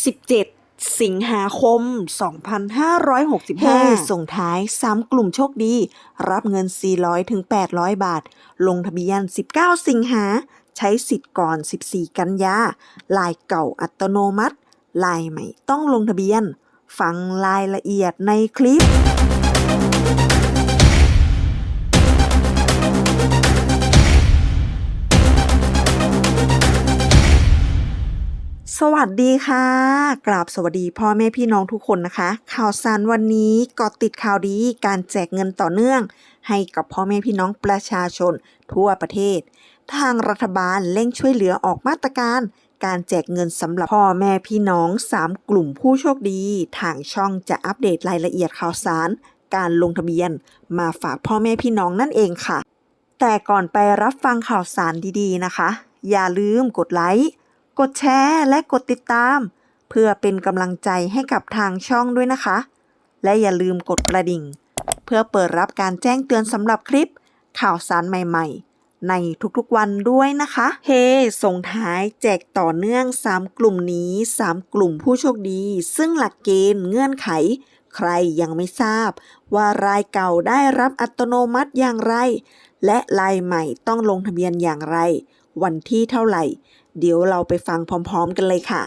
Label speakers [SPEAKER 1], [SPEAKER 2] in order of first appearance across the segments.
[SPEAKER 1] 17 สิงหาคม 2565ส่งท้าย 3 กลุ่มโชคดี รับเงิน 400ถึง800 บาท ลงทะเบียน 19 สิงหา ใช้สิทธิ์ก่อน 14 กันยาลายเก่าอัตโนมัติ ลายใหม่ต้องลงทะเบียน ฟังรายละเอียดในคลิป สวัสดีค่ะกราบสวัสดีพ่อแม่พี่น้องทุกคนนะคะ ข่าวสารวันนี้ก็ติดข่าวดีการแจกเงินต่อเนื่อง ให้กับพ่อแม่พี่น้องประชาชนทั่วประเทศ ทางรัฐบาลเร่งช่วยเหลือออกมาตรการ การแจกเงินสำหรับพ่อแม่พี่น้อง 3 กลุ่มผู้โชคดี ทางช่องจะอัปเดตรายละเอียดข่าวสาร การลงทะเบียน มาฝากพ่อแม่พี่น้องนั่นเองค่ะ แต่ก่อนไปรับฟังข่าวสารดีๆนะคะ อย่าลืมกดไลค์ กดแชร์และกดติดตาม เพื่อเป็นกำลังใจให้กับทางช่องด้วยนะคะ และอย่าลืมกดกระดิ่ง เพื่อเปิดรับการแจ้งเตือนสำหรับคลิป ข่าวสารใหม่ๆ ในทุกๆวันด้วยนะคะ เฮส่งท้ายแจกต่อเนื่อง 3 กลุ่มนี้ 3 กลุ่มผู้โชคดี ซึ่งหลักเกณฑ์เงื่อนไข ใครยังไม่ทราบ ว่ารายเก่าได้รับอัตโนมัติอย่างไร และลายใหม่ต้องลงทะเบียนอย่างไร วันที่เท่าไหร่ เดี๋ยวเราไปฟังพร้อมๆกันเลยค่ะ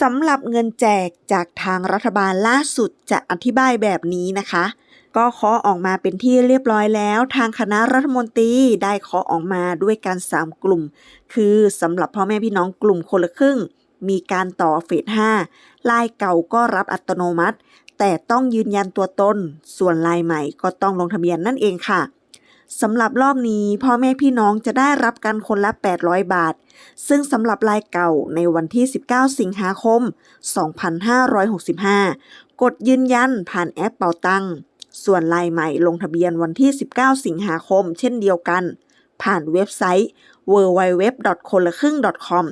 [SPEAKER 1] สำหรับเงินแจกจากทางรัฐบาลล่าสุดจะอธิบายแบบนี้นะคะ ก็เคาะออกมาเป็นที่เรียบร้อยแล้ว ทางคณะรัฐมนตรีได้เคาะออกมาด้วยกัน 3 กลุ่ม คือสำหรับพ่อแม่พี่น้องกลุ่มคนละครึ่ง มีการต่อเฟส5ลายเก่าก็รับอัตโนมัติ แต่ต้องยืนยันตัวตน ส่วนลายใหม่ก็ต้องลงทะเบียนนั่นเองค่ะ สำหรับรอบนี้พ่อแม่พี่น้องจะได้รับกันคนละ 800 บาท ซึ่งสำหรับลายเก่าในวันที่ 19 สิงหาคม 2565 กดยืนยันผ่านแอปเป่าตังส่วนลายใหม่ลงทะเบียนวันที่ 19 สิงหาคม เช่นเดียวกัน ผ่านเว็บไซต์ www. คนละครึ่ง .com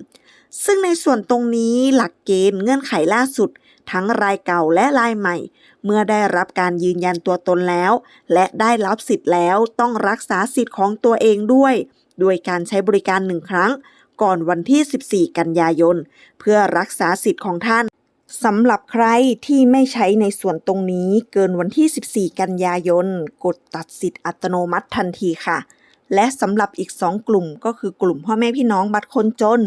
[SPEAKER 1] ซึ่งในส่วนตรงนี้หลักเกณฑ์เงื่อนไขล่าสุด ทั้งรายเก่าและรายใหม่ เมื่อได้รับการยืนยันตัวตนแล้ว และได้รับสิทธิ์แล้วต้องรักษาสิทธิ์ของตัวเองด้วย โดยการใช้บริการหนึ่งครั้ง ก่อนวันที่ 14 กันยายน เพื่อรักษาสิทธิ์ของท่านสำหรับใครที่ไม่ใช้ในส่วนตรงนี้เกินวันที่ 14 กันยายน กดตัดสิทธิ์อัตโนมัติทันทีค่ะ และสำหรับอีก 2 กลุ่มก็คือกลุ่มพ่อแม่พี่น้องบัตรคนจน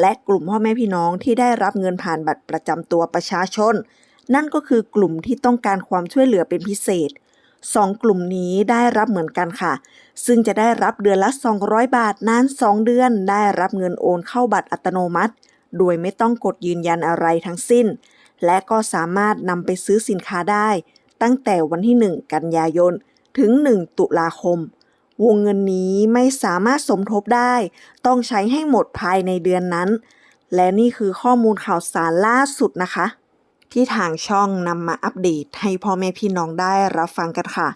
[SPEAKER 1] และกลุ่มพ่อแม่พี่น้องที่ได้รับเงินผ่านบัตรประจำตัวประชาชน นั่นก็คือกลุ่มที่ต้องการความช่วยเหลือเป็นพิเศษสองกลุ่มนี้ได้รับเหมือนกันค่ะ ซึ่งจะได้รับเดือนละ 200 บาทนาน 2 เดือน ได้รับเงินโอนเข้าบัตรอัตโนมัติ โดยไม่ต้องกดยืนยันอะไรทั้งสิ้น และก็สามารถนำไปซื้อสินค้าได้ ตั้งแต่วันที่ 1 กันยายน ถึง 1 ตุลาคม วงเงินนี้ไม่สามารถสมทบได้ ต้องใช้ให้หมดภายในเดือนนั้น และนี่คือข้อมูลข่าวสารล่าสุดนะคะ ที่ทางช่องนำมาอัปเดตให้พ่อแม่พี่น้องได้รับฟังกันค่ะ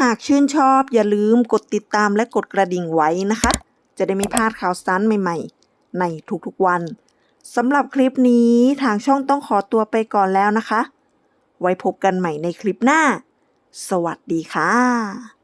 [SPEAKER 1] หากชื่นชอบอย่าลืมกดติดตามและกดกระดิ่งไว้นะคะ จะได้ไม่พลาดข่าวสารใหม่ๆ ในทุกๆวันสำหรับคลิปนี้ทางช่องต้องขอตัวไปก่อนแล้วนะคะ ไว้พบกันใหม่ในคลิปหน้า สวัสดีค่ะ